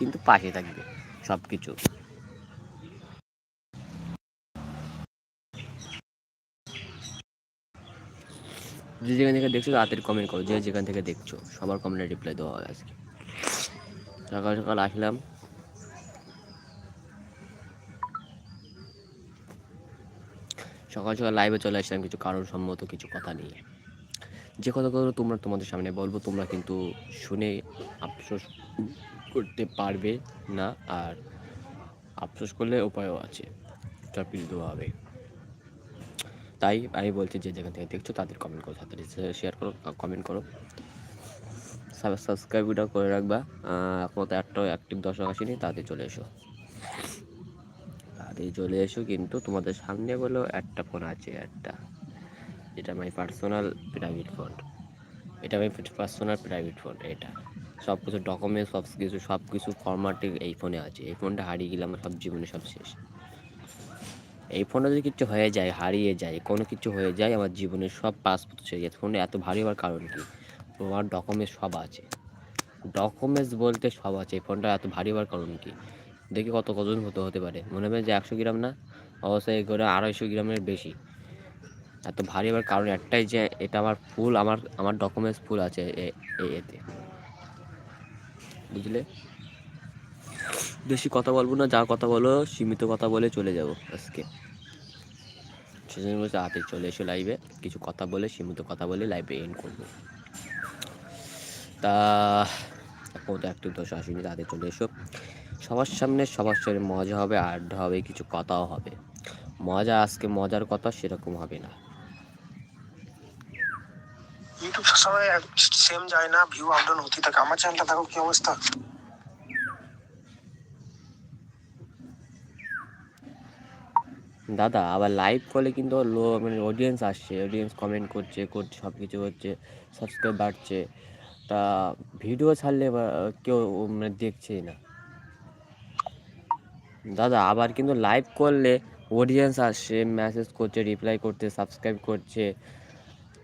কিন্তু পাশে থাকবে সব কিছু যে যেখান থেকে দেখছ রাতের কমেন্ট করো। যে যেখান থেকে দেখছ, সবার কমেন্টে রিপ্লাই দেওয়া হবে আজকে। সকাল সকাল আসলাম। সকাল সকাল লাইভে চলে আসলাম, কিছু কারণ সম্মত কিছু কথা নিয়ে। যে কথাগুলো তোমরা তোমাদের সামনে বলব, তোমরা কিন্তু শুনে, আফসোস করতে পারবে না আর আফসোস করলে উপায়ও আছে। সব দেওয়া হবে। তাই আমি বলছি যে যেখান থেকে দেখছ তাদের কমেন্ট করো, তাদের শেয়ার করো কমেন্ট করো। সাবস্ক্রাইবটা করে রাখবা। এখন তো একটা অ্যাক্টিভ দর্শক আসেনি, তাদের চলে এসো। তাদের চলে এসো কিন্তু তোমাদের সামনে বলেও একটা ফোন আছে একটা। এটা মাই পার্সোনাল প্রাইভেট ফোন এটা মাই পার্সোনাল প্রাইভেট ফোন এটা। সব কিছু ডকুমেন্ট সব কিছু সব কিছু ফরম্যাটে এই ফোনে আছে। এই ফোনটা হারিয়ে গেলে আমার সব জীবনে সব শেষ। এই ফোনটা যদি কিছু হয়ে যায়, হারিয়ে যায়, কোনো কিছু হয়ে যায়, আমার জীবনের সব পাসপোর্ট ছেড়ে যায়। ফোনটা এত ভারী হওয়ার কারণ কি? তোমার ডকুমেন্টস সব আছে। ডকুমেন্টস বলতে সব আছে। এই ফোনটা এত ভারী হওয়ার কারণ কি? দেখি কত কজন হতে হতে পারে। মনে হবে যে একশো গ্রাম না? অবশ্যই করে আড়াইশো গ্রামের বেশি। এত ভারী হওয়ার কারণ একটাই যে, এটা আমার ফুল আমার আমার ডকুমেন্টস ফুল আছে এতে। বুঝলে? বেশি কথা বলব না, যা কথা বলো, সীমিত কথা বলে চলে যাব আজকে। সেজন্য বলছে, হাতে চলে এসো লাইভে কিছু কথা বলে, সীমিত কথা বলে লাইভে এন্ড করব। তা, এখন তো একটু দোষ আসেনি তাদের চলে এসো। সবার সামনে সবার সামনে মজা হবে, আড্ডা হবে, কিছু কথাও হবে। মজা, আজকে মজার কথা সেরকম হবে না। ইউটিউব সবসময় সেম যায় না ভিউ আপ ডাউন হতে থাকে। আমার চ্যানেলটা দেখো কি অবস্থা? দাদা, আবার লাইভ কলে কিন্তু লো মানে অডিয়েন্স আসছে। অডিয়েন্স কমেন্ট করছে করছে সব কিছু হচ্ছে সাবস্ক্রাইব বাড়ছে। তা ভিডিও ছাড়লে কেউ মানে দেখছেই না। দাদা, আবার কিন্তু লাইভ করলে অডিয়েন্স আসছে মেসেজ করছে রিপ্লাই করছে সাবস্ক্রাইব করছে।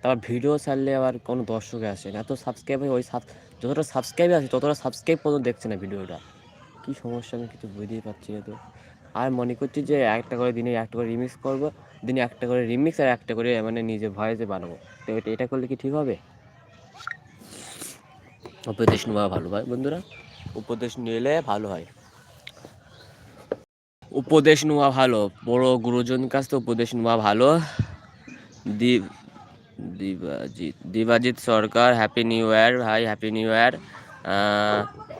তারপর ভিডিও ছাড়লে আবার কোনো দর্শক আসে না। এত সাবস্ক্রাইব ওই যতটা সাবস্ক্রাইব আছে ততটা সাবস্ক্রাইব পর্যন্ত দেখছে না ভিডিওটা। কী সমস্যা আমি কিছু বুঝতেই পারছি না তো। আর মনে করছি যে একটা করে দিনে একটা করে রিমিক্স করব দিনে একটা করে রিমিক্স আর একটা করে মানে নিজে ভয়েসে বানাবো। তো এটা এটা করলে কি ঠিক হবে? উপদেশ নেওয়া ভালো ভাই বন্ধুরা? উপদেশ নিলে ভালো হয়। উপদেশ নেওয়া ভালো। বড় গুরুজন কাছ থেকে উপদেশ নেওয়া ভালো। দীপ দিবাজিৎ দিবাজিৎ সরকার হ্যাপি নিউ ইয়ার ভাই হ্যাপি নিউ ইয়ার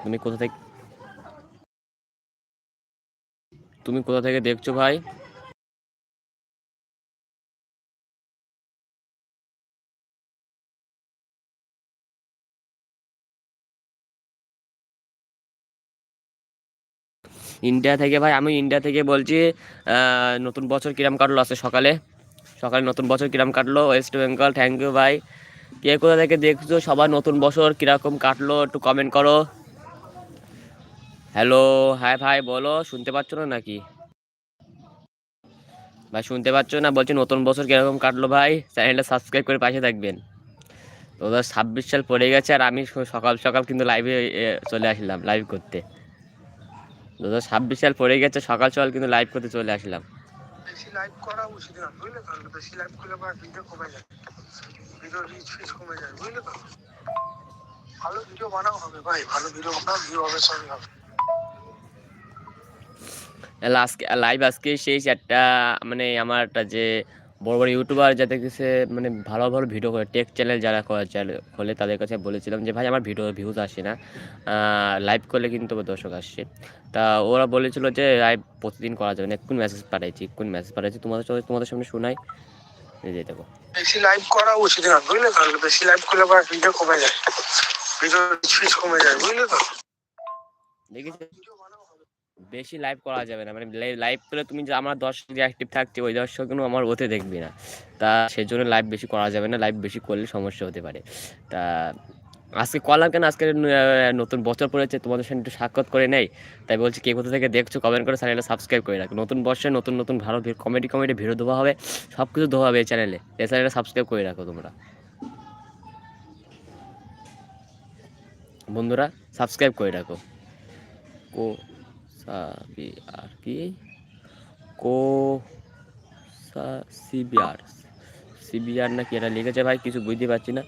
তুমি কোথা থেকে তুমি কোথা থেকে দেখছ ভাই? ইন্ডিয়া থেকে ভাই, আমি ইন্ডিয়া থেকে বলছি নতুন বছর কিরাম কাটলো আছে সকালে? সকালে নতুন বছর কিরাম কাটলো? ওয়েস্ট বেঙ্গল থ্যাংক ইউ ভাই কে কোথা থেকে দেখছ? সবার নতুন বছর কীরকম কাটলো? একটু কমেন্ট করো। হ্যালো হ্যাঁ ভাই বলো। শুনতে পাচ্ছ না নাকি? ভাই, শুনতে পাচ্ছ না? বলছি নতুন বছর কীরকম কাটলো ভাই? চ্যানেলটা সাবস্ক্রাইব করে পাশে থাকবেন। দু হাজার ছাব্বিশ সাল পড়ে গেছে আর আমি সকাল সকাল কিন্তু লাইভে চলে আসলাম লাইভ করতে। দু হাজার ছাব্বিশ সাল পড়ে গেছে, সকাল সকাল কিন্তু লাইভ করতে চলে আসলাম। লাইভ করা উচিত না বুঝলে তো? বেশি লাইভ করলে বা ভিডিও কমে যায়। ভিডিও রিচ ফিচ কমে যায়, বুঝলে তো? ভালো ভিডিও বানাও হবে ভাই, ভালো ভিডিও বানাও ভিউ হবে, সবই হবে। লাইভ আজকে সেই একটা মানে আমার একটা যে বড় বড় ইউটিউবার যাদের কাছে মানে ভালো ভালো ভিডিও করে টেক চ্যানেল যারা করে- চ্যানেল খোলে তাদের কাছে বলেছিলাম যে ভাই আমার ভিডিও ভিউজ আসে না। লাইভ করলে কিন্তু দর্শক আসছে। তা ওরা বলেছিল যে লাইভ প্রতিদিন করা যাবে না। এক্ষুনি মেসেজ পাঠাইছি এক্ষুনি মেসেজ পাঠাইছি। তোমাদের সাথে তোমাদের সামনে শোনাই। এই যে দেখো। বেশি লাইভ করা উচিত না বুঝলে তো? বেশি লাইভ করলে ভিডিও কমে যায়। ভিডিও কমে যায় বুঝলে তো? দেখেছ? বেশি লাইভ করা যাবে না। মানে লাইভ করলে তুমি যে আমার দর্শক যে অ্যাক্টিভ থাকছে, ওই দর্শক কিন্তু আমার ওতে দেখবে না। তা সেজন্য লাইভ বেশি করা যাবে না। লাইভ বেশি করলে সমস্যা হতে পারে। তা আজকে কলার কেন? আজকে নতুন বছর পড়েছে, তোমাদের সঙ্গে একটু সাক্ষাৎ করে নেই। তাই বলছি, কে কোথা থেকে দেখছ কমেন্ট করে চ্যানেলটা সাবস্ক্রাইব করে রাখো। নতুন বর্ষে নতুন নতুন ভালো কমেডি কমেডি ভিডিও দেওয়া হবে সব কিছু দেওয়া হবে এই চ্যানেলে এই চ্যানেলটা সাবস্ক্রাইব করে রাখো তোমরা। বন্ধুরা সাবস্ক্রাইব করে রাখো। কো সাবি আর কি? কো সিবিআর। সিবিআর না কি এটা লিখেছে ভাই? কিছু বুঝতে পারছি না।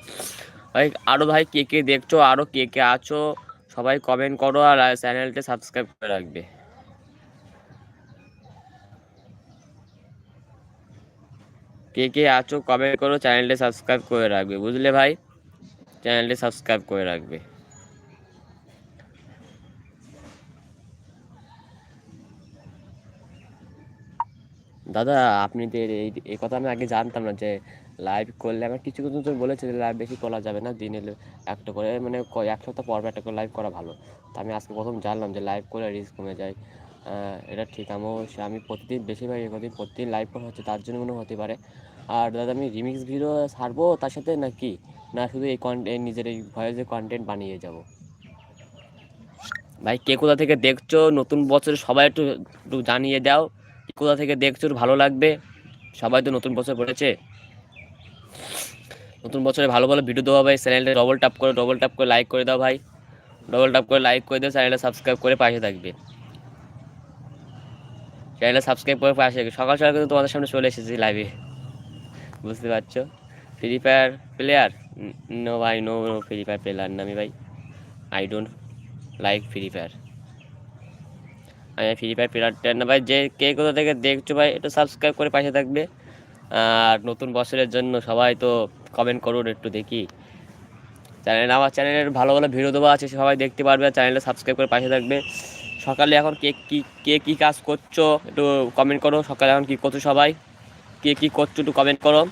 ভাই আরও ভাই কে কে দেখছ? আরও কে কে আছো? সবাই কমেন্ট করো আর চ্যানেলটা সাবস্ক্রাইব করে রাখবে। কে কে আছো? কমেন্ট করো, চ্যানেলটা সাবস্ক্রাইব করে রাখবে। বুঝলে ভাই? চ্যানেলটা সাবস্ক্রাইব করে রাখবে। দাদা, আপনি যে এই এই কথা আমি আগে জানতাম না যে লাইভ করলে আমার কিছু কিছু তো বলেছে যে লাইভ বেশি করা যাবে না, দিনে একটা করে মানে এক সপ্তাহ পর একটা করে লাইভ করা ভালো। তা আমি আজকে প্রথম জানলাম যে লাইভ করে রিস্ক কমে যায়। এটা ঠিক, আমিও আমি প্রতিদিন, বেশিরভাগ কদিন প্রতিদিন লাইভ করা হচ্ছে, তার জন্য মনে হতে পারে। আর দাদা, আমি রিমিক্স ভিডিও ছাড়বো তার সাথে না কি না, শুধু এই কন্টেন্ট নিজের এই ভয়েসের কন্টেন্ট বানিয়ে যাব? ভাই, কে কোথা থেকে দেখছ? নতুন বছরে সবাই একটু একটু জানিয়ে দাও। কোথা থেকে দেখছ ভালো লাগবে? সবাই তো নতুন বছর পড়েছে। নতুন বছরে ভালো ভালো ভিডিও দেওয়া ভাই চ্যানেলটা ডবল ট্যাপ করে ডবল ট্যাপ করে লাইক করে দাও ভাই। ডবল ট্যাপ করে লাইক করে দাও চ্যানেলটা সাবস্ক্রাইব করে পাশে থাকবে। চ্যানেলটা সাবস্ক্রাইব করে পাশে থাকবে। সকাল সকাল কিন্তু তোমাদের সামনে চলে এসেছি লাইভে বুঝতে পারছ? ফ্রি ফায়ার প্লেয়ার নো ভাই no no free fire player নামি ভাই। I don't like free fire আমি ফ্রি ফায়ার প্লেয়ারটা না ভাই, যে কে কোথা থেকে দেখছ ভাই একটু সাবস্ক্রাইব করে পাশে থাকবে। আর নতুন বছরের জন্য সবাই তো কমেন্ট করুন একটু দেখি। চ্যানেল আমার চ্যানেলের ভালো ভালো ভিডিও দেওয়া আছে, সবাই দেখতে পারবে চ্যানেলটা সাবস্ক্রাইব করে পাশে থাকবে। সকালে এখন কে কী কে কী কাজ করছ, একটু কমেন্ট করো। সকালে এখন কী করছ সবাই? কে কী করছ একটু কমেন্ট করো।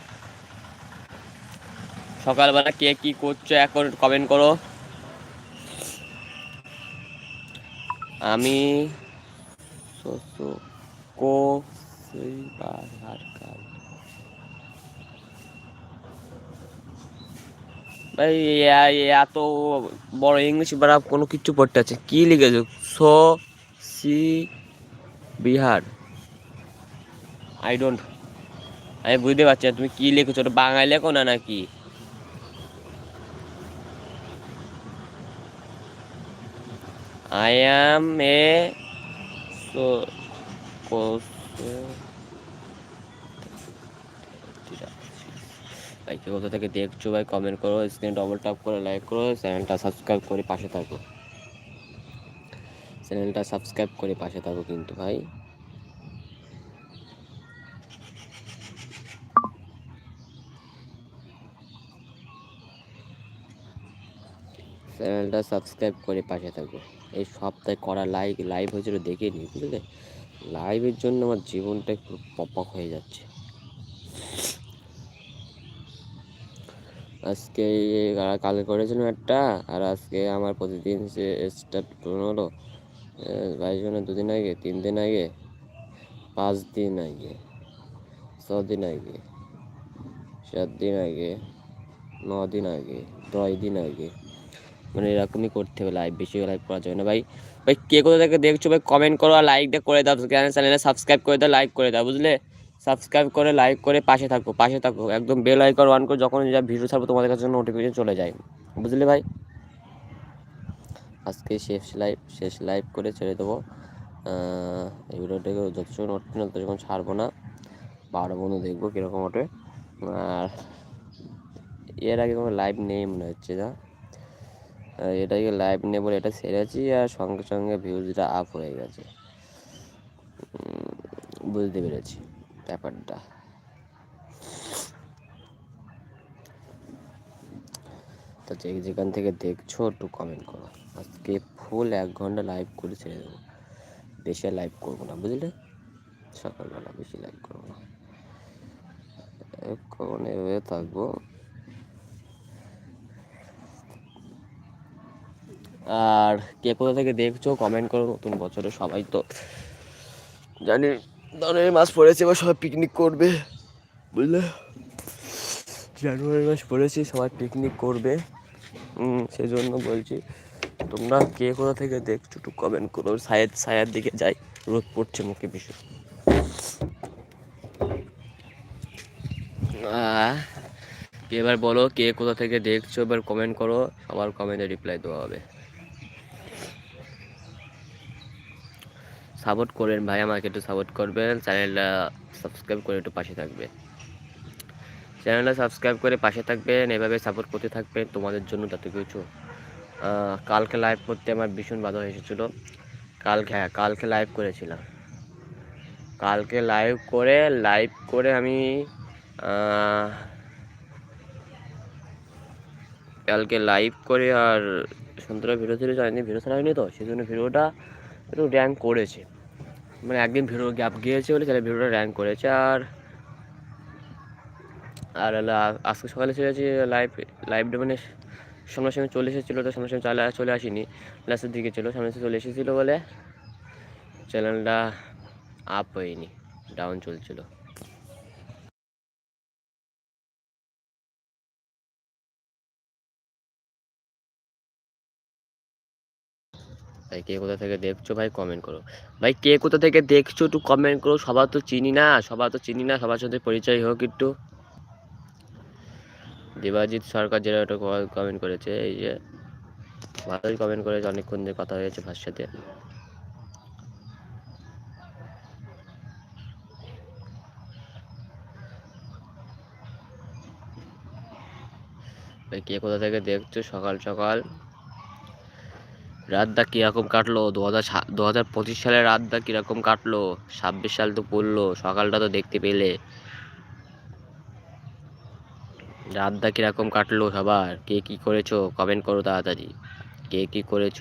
সকালবেলা কে কী করছ এখন কমেন্ট করো। আমি সোসো কো সেইবার কাল ভাই এত বড় ইংলিশ বারা কোনো কিছু পড়তে আছে। কি লিখেছো? So, see, Bihar. I don't আমি বুঝতে পারছি না, তুমি কি লিখেছো? ওটা বাংলায় লেখো না নাকি? আই অ্যাম এ সো ভাই কে কোথা থেকে, দেখছ ভাই কমেন্ট করো স্ক্রিনে ডবল ট্যাপ করে লাইক করো চ্যানেলটা সাবস্ক্রাইব করে পাশে থাকো। চ্যানেলটা সাবস্ক্রাইব করে পাশে থাকো কিন্তু ভাই। চ্যানেলটা সাবস্ক্রাইব করে পাশে থাকো। এই সপ্তাহে করা লাইভ লাইভ হয়েছিল দেখে নি, বুঝলে? লাইভের জন্য আমার জীবনটা একটু পপক হয়ে যাচ্ছে। আজকে কা- কালকে করেছিলাম একটা, আর আজকে আমার প্রতিদিন সে স্টার্ট হলো বাইশ জনের দুদিন আগে, তিন দিন আগে, পাঁচ দিন আগে, ছ দিন আগে, সাত দিন আগে, ন দিন আগে, দশ দিন আগে। মানে এরকমই করতে হবে লাইভ বেশি লাইভ করা যাবে না ভাই ভাই, কে কোথা থেকে দেখছ ভাই কমেন্ট করো আর লাইকটা করে দাও। চ্যানেলে সাবস্ক্রাইব করে দাও লাইক করে দাও, বুঝলে? সাবস্ক্রাইব করে লাইক করে পাশে থাকো পাশে থাকো। একদম বেল আইকন অন করে যখন যা ভিডিও ছাড়বো তোমাদের কাছে নোটিফিকেশন চলে যায়। বুঝলে ভাই? আজকে শেষ লাইভ শেষ লাইভ করে ছেড়ে দেবো। এই ভিডিওটাকে যতক্ষণ ওঠে না ততক্ষণ ছাড়বো না। বারো বন্ধু দেখব কীরকম ওঠে। আর এর আগে কোনো লাইভ নেই মনে হচ্ছে না এটাকে লাইভ নেই বলে এটা ছেড়েছি আর সঙ্গে সঙ্গে ভিউজটা আপ হয়ে গেছে। বুঝতে পেরেছি ব্যাপারটা। তো যে যেখান থেকে দেখছ একটু কমেন্ট করো। আজকে ফুল এক ঘণ্টা লাইভ করে ছেড়ে দেবো। বেশি লাইভ করব না, বুঝলে? সকালবেলা বেশি লাইভ করব না। এখন এভাবে থাকব। আর কে কোথা থেকে দেখছ কমেন্ট করো নতুন বছরে সবাই তো। জানি জানুয়ারি মাস পড়েছে এবার সবাই পিকনিক করবে বুঝলে? জানুয়ারি মাস পড়েছে সবাই পিকনিক করবে। সেই জন্য বলছি তোমরা কে কোথা থেকে দেখছ একটু কমেন্ট করো। সায়েদ সায়ের দিকে যাই রোদ পড়ছে মুখে আহ, এবার বলো কে কোথা থেকে দেখছ এবার কমেন্ট করো সবার কমেন্টে রিপ্লাই দেওয়া হবে। সাপোর্ট করেন ভাই, আমাকে একটু সাপোর্ট করবেন। চ্যানেলটা সাবস্ক্রাইব করে একটু পাশে থাকবে চ্যানেলটা সাবস্ক্রাইব করে পাশে থাকবেন, এভাবে সাপোর্ট করতে থাকবেন তোমাদের জন্য যত কিছু। কালকে লাইভ করতে আমার ভীষণ বাধা এসেছিল। কালকে হ্যাঁ কালকে লাইভ করেছিলাম। কালকে লাইভ করে লাইভ করে আমি কালকে লাইভ করে আর সন্ধ্যাটা ভিডিও ছিল জানি ভিডিও ছাড়া হয়নি তো সেই জন্য ভিডিওটা একটু র্যাঙ্ক করেছে। মানে একদিন ভিডিও গ্যাপ গিয়েছে বলে তাহলে ভিডিওটা র্যাঙ্ক করেছে আর আর আজকে সকালে চলে আসি লাইভ লাইভটা মানে সঙ্গে চলে এসেছিল তো সঙ্গে চলে চলে আসিনি। লাস্টের দিকে ছিল সঙ্গে চলে এসেছিল বলে চ্যানেলটা আপ হয়নি ডাউন চলছিল। ভাই, কে কোথা থেকে দেখছ ভাই কমেন্ট করো। ভাই, কে কোথা থেকে দেখছ একটু কমেন্ট করো, সবার তো চিনি না, সবার তো চিনি না, সবার সাথে পরিচয় হোক একটু। দেবাজিৎ সরকার যেটা একটা কমেন্ট করেছে, এই যে ভালোই কমেন্ট করেছে, অনেকক্ষণ ধরে কথা হয়েছে ভার সাথে। কে কোথা থেকে দেখছ সকাল সকাল? রাতটা কীরকম কাটলো? দু হাজার দু হাজার পঁচিশ সালের রাতটা কীরকম কাটলো? ছাব্বিশ সাল তো পড়ল, সকালটা তো দেখতে পেলে। রাতটা কীরকম কাটলো সবার? কে কি করেছ? কমেন্ট করো তাড়াতাড়ি। কে কি করেছ?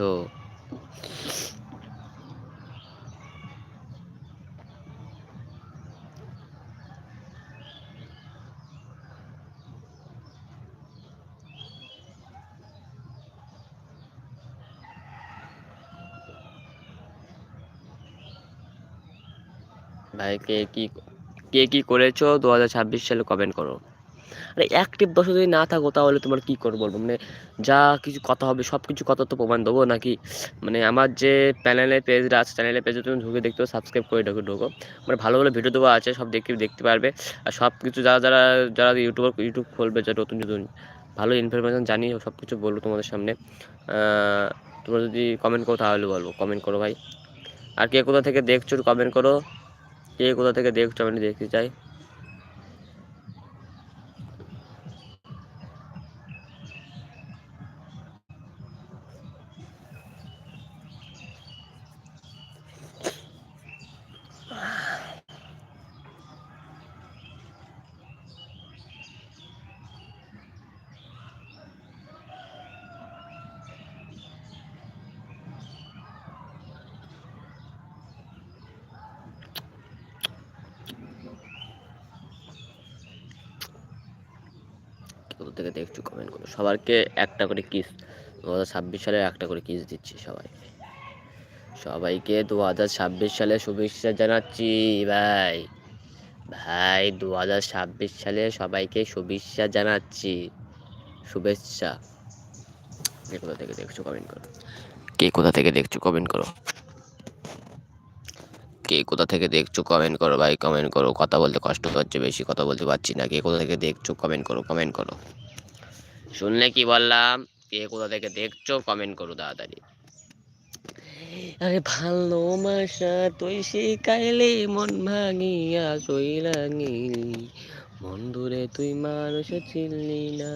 ভাই, কে কি কে কি করেছ? দু হাজার ছাব্বিশ সালে কমেন্ট করো। আরে অ্যাক্টিভ দশ যদি না থাকো, তাহলে তোমার কি করব বলব মানে যা কিছু কথা হবে সব কিছু কথা তো প্রমাণ দেবো, নাকি? মানে আমার যে প্যানেলের পেজটা আছে চ্যানেলের পেজে তুমি ঢুকে দেখতে সাবস্ক্রাইব করে ঢুকে ঢুকো। মানে ভালো ভালো ভিডিও দেওয়া আছে, সব দেখতে দেখতে পারবে। আর সব কিছু যারা যারা যারা ইউটিউবার ইউটিউব খুলবে, যারা নতুন নতুন, ভালো ইনফরমেশান জানি সব কিছু বলব তোমাদের সামনে। তোমরা যদি কমেন্ট করো, তাহলে বলব কমেন্ট করো ভাই। আর কে কোথা থেকে দেখছ কমেন্ট করো। কে কোথা থেকে দেখছ আমি দেখতে চাই কোথা থেকে দেখছ কমেন্ট করো সবারকে একটা করে কিস। দু হাজার ছাব্বিশ সালে একটা করে কিস দিচ্ছি সবাই। সবাইকে দু হাজার ছাব্বিশ সালে শুভেচ্ছা জানাচ্ছি, ভাই। ভাই, দু হাজার ছাব্বিশ সালে সবাইকে শুভেচ্ছা জানাচ্ছি। শুভেচ্ছা। কে কোথা থেকে দেখছ কমেন্ট করো। কে কোথা থেকে দেখছ কমেন্ট করো। কে কোথা থেকে দেখছ কমেন্ট করো, ভাই কমেন্ট করো। কথা বলতে কষ্ট হচ্ছে বেশি, কথা বলতে পারছি না। কে কোথা থেকে দেখছ কমেন্ট করো কমেন্ট করো। শুনলে কি বললাম? কে কোথা থেকে দেখছ? কমেন্ট করো তাড়াতাড়ি। আরে ভালোবাসা, তুই শিখাইলি, মন ভাঙিয়া চইলা গেলি মন দূরে তুই মানুষ চিনলি না।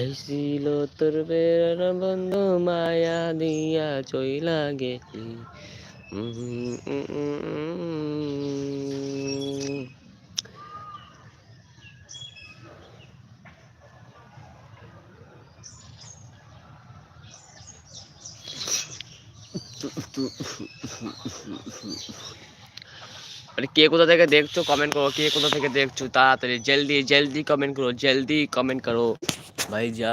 এই তোর বেড়ানো বন্ধু, মায়া দিয়া চইলা গেলি উম, উম, উম, উম। আরে কে কোথা থেকে দেখছো কমেন্ট করো কে কোথা থেকে দেখছো তাড়াতাড়ি জলদি জলদি कमेंट करो जल्दी कमेंट करो भाई जा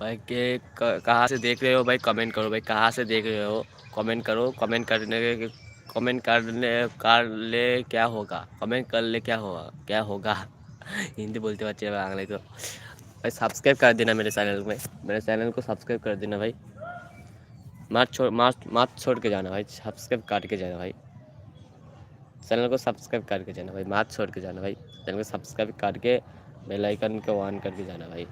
भाई के क- कहाँ से देख रहे हो भाई कमेंट करो भाई कहाँ से देख रहे हो कमेंट करो कमेंट करने के कमेंट करने कर ले क्या होगा कमेंट कर ले क्या होगा क्या होगा हिंदी बोलते बच्चे बांग्ला तो भाई सब्सक्राइब कर देना मेरे चैनल में मेरे चैनल को सब्सक्राइब कर देना भाई मत छोड़ मत मत छोड़ के जाना भाई सब्सक्राइब काट के जाना भाई। चैनल को सब्सक्राइब करके जाना भाई मत छोड़ के जाना भाई। चैनल को सब्सक्राइब करके बेल आइकन को ऑन करके जाना भाई।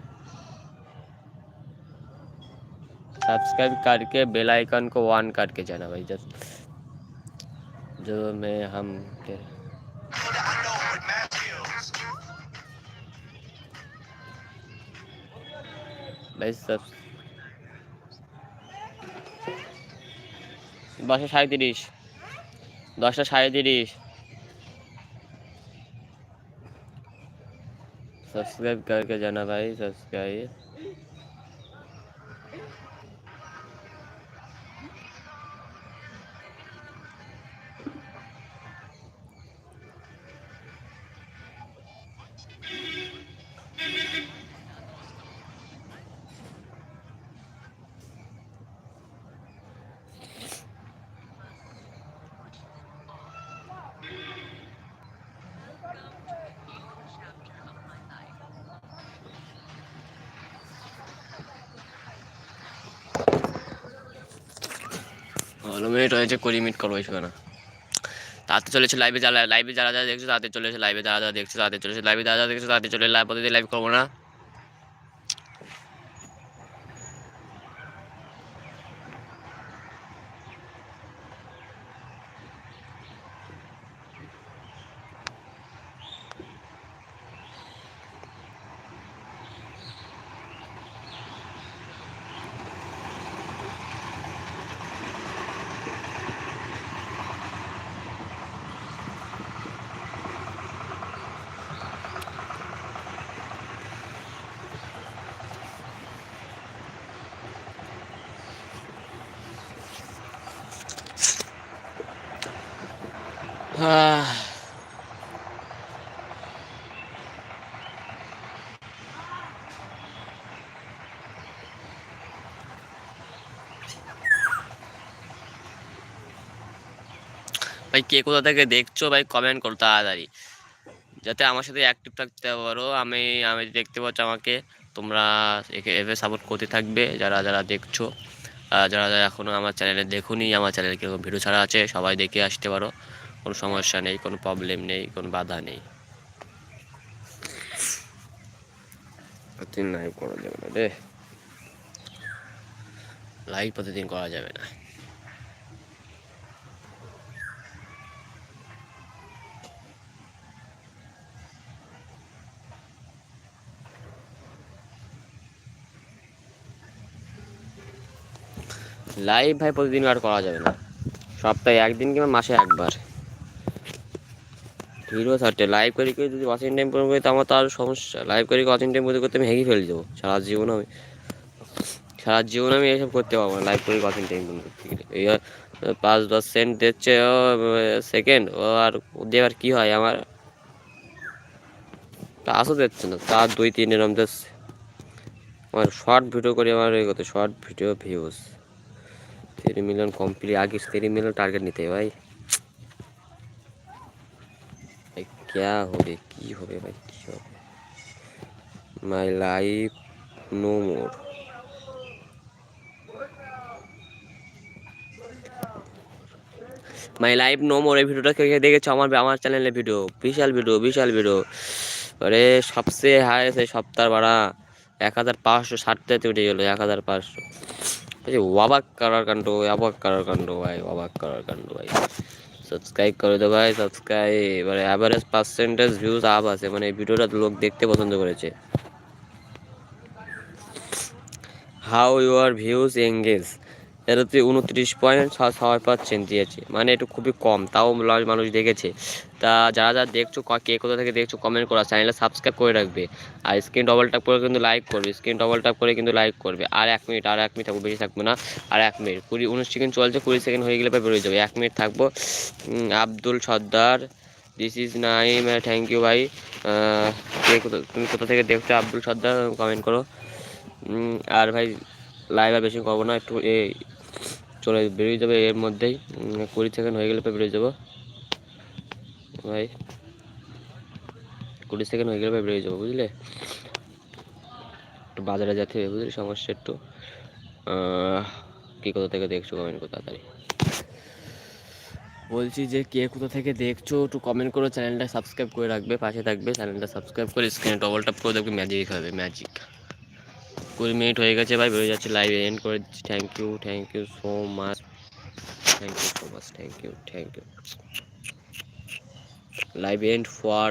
सब्सक्राइब करके बेल आइकन को ऑन करके जाना भाई, जब, जो मैं हम के ভাই দশটা সাঁত্রিশ দশটা সাঁত্রিশ सब्सक्राइब करके जाना भाई सब्सक्राइब ভালো মিনিট হয়েছে কুড়ি মিনিট করব ছিল না। তাতে চলেছে লাইভে যারা লাইভে যারা যারা দেখছ, তাতে চলেছে লাইভে যারা যারা দেখছ, তাতে চলেছে লাইভে যারা যারা দেখছ, তাতে চলে লাইভ প্রতিদিন লাইভ করব না। ভাই, কে কোথা থেকে দেখছ? ভাই কমেন্ট করো তাড়াতাড়ি। যাতে আমার সাথে অ্যাক্টিভ থাকতে পারো। আমি আমি দেখতে পাচ্ছ আমাকে, তোমরা এভাবে সাপোর্ট করতে থাকবে। যারা যারা দেখছ যারা যারা এখনও আমার চ্যানেলে দেখুনি, আমার চ্যানেলে কীরকম ভিডিও ছাড়া আছে, সবাই দেখে আসতে পারো। কোনো সমস্যা নেই কোনো প্রবলেম নেই কোনো বাধা নেই। প্রতিদিন লাইভ করা যাবে না রে। লাইভ প্রতিদিন করা যাবে না। লাইভ ভাই প্রতিদিন আর করা যাবে না। সপ্তাহে একদিন কিংবা মাসে একবার। হিরো থার্টে লাইভ করে করে যদি ওয়াচিং টাইম পূরণ করি, তো আমার তো আরও সমস্যা। লাইভ করে ওয়াচিং টাইম করতে করতে আমি হেগে ফেলে দেবো। সারা জীবন আমি, সারা জীবন আমি এইসব করতে পারব না লাইভ করে ওয়াচিং টাইম পূরণ করতে গেলে। এই পাঁচ, দশ সেন্ট দিচ্ছে, ও সেকেন্ড ও, আর দিয়ে আর কী হয় আমার? আসও দিচ্ছে না তার দুই, তিন এরম দিচ্ছে। আমার শর্ট ভিডিও করে, আমার এই কত short video views three million complete আগে থ্রি মিলিয়ন টার্গেট নিতে ভাই। क्या হবে কি হবে ভাই কি হবে my life no more my life no more এই ভিডিওটা কে দেখেছ? আমার আমার চ্যানেলের ভিডিও বিশাল ভিডিও বিশাল ভিডিও আরে, সবচেয়ে হাই আছে সপ্তাহ বাড়া। এক হাজার পাঁচশো ষাটটাতে উঠে গেলো, এক হাজার পাঁচশো। এই যে অবাক করার কাণ্ড অবাক করার কাণ্ড, ভাই অবাক করার কাণ্ড, ভাই। সাবস্ক্রাইব করে দাও ভাই সাবস্ক্রাইব মানে অ্যাভারেজ পার্সেন্টেজ ভিউজ আপ আছে মানে এই ভিডিওটা লোক দেখতে পছন্দ করেছে। হাউ ইউর ভিউজ এঙ্গেজ এটাতে উনত্রিশ পয়েন্ট ছয় পার্সেন্ট দিয়েছে। মানে একটু খুবই কম, তাও মানুষ দেখেছে। তা যারা যারা দেখছ, ক- কোথা থেকে দেখছ কমেন্ট করা চ্যানেলে সাবস্ক্রাইব করে রাখবে। আর স্ক্রিন ডবল ট্যাপ করে কিন্তু লাইক করবে স্ক্রিন ডবল ট্যাপ করে কিন্তু লাইক করবে। আর এক মিনিট আর এক মিনিট বেশি থাকব না। আর এক মিনিট কুড়ি, উনিশ সেকেন্ড চলছে, কুড়ি সেকেন্ড হয়ে গেলে বেরোয় যাবে। এক মিনিট থাকব। Abdul Sardar this is Naim thank you ভাই। কে কোথা- তুমি কোথা থেকে দেখছ, আব্দুল সর্দার কমেন্ট করো। আর ভাই লাইভ আর বেশি করব না, একটু এই চলে বেরিয়ে যাবে এর মধ্যেই। কুড়ি সেকেন্ড হয়ে গেলে বেরিয়ে যাব। ভাই, কুড়ি সেকেন্ড হয়ে গেলে বেরিয়ে যাব, বুঝলে? একটু বাজারে যেতে হবে, বুঝলি? সমস্যা একটু। কি কোথা থেকে দেখছ কমেন্ট করো তাড়াতাড়ি। বলছি যে কে কোথা থেকে দেখছ, একটু কমেন্ট করো, চ্যানেলটা সাবস্ক্রাইব করে রাখবে, পাশে থাকবে। চ্যানেলটা সাবস্ক্রাইব করে স্ক্রিনে ডবল ট্যাপ করে দেখবে ম্যাজিক হবে ম্যাজিক কুড়ি মিনিট হয়ে গেছে ভাই, বেরোয় যাচ্ছে লাইভ এন্ড করে দিচ্ছি। Thank you thank you so much thank you so much thank you thank you live end for